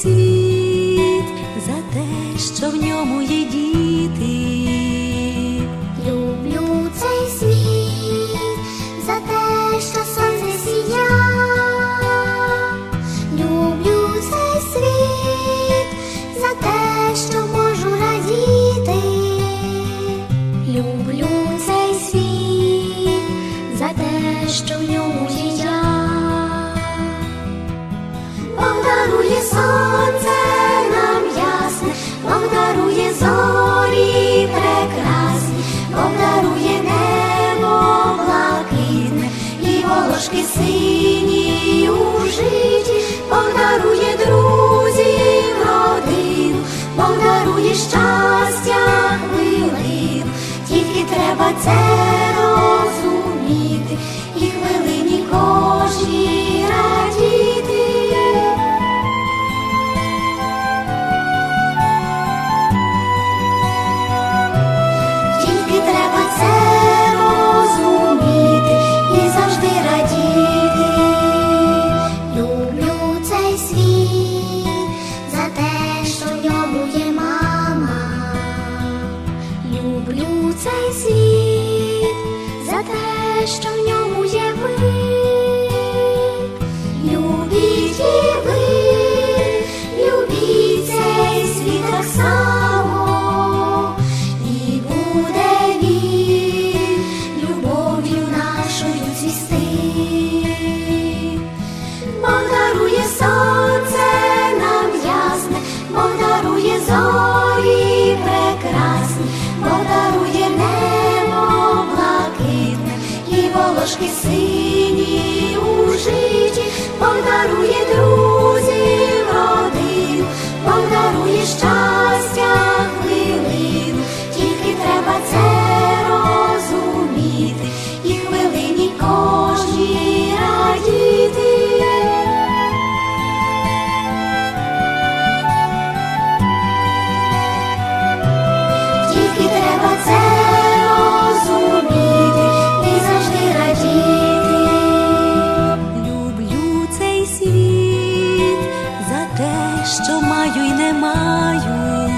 світ і сині у житті, подарує друзів родин, подарує щастя хвилин, тільки треба це що в ньому є ви. Любіть і ви, любіть цей світ так само, і буде він любов'ю нашою цвісти. Бог дарує сонце нам ясне, Бог дарує зорі і волошки сині у що маю й не маю.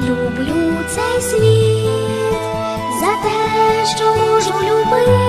Люблю цей світ за те, що можу любити.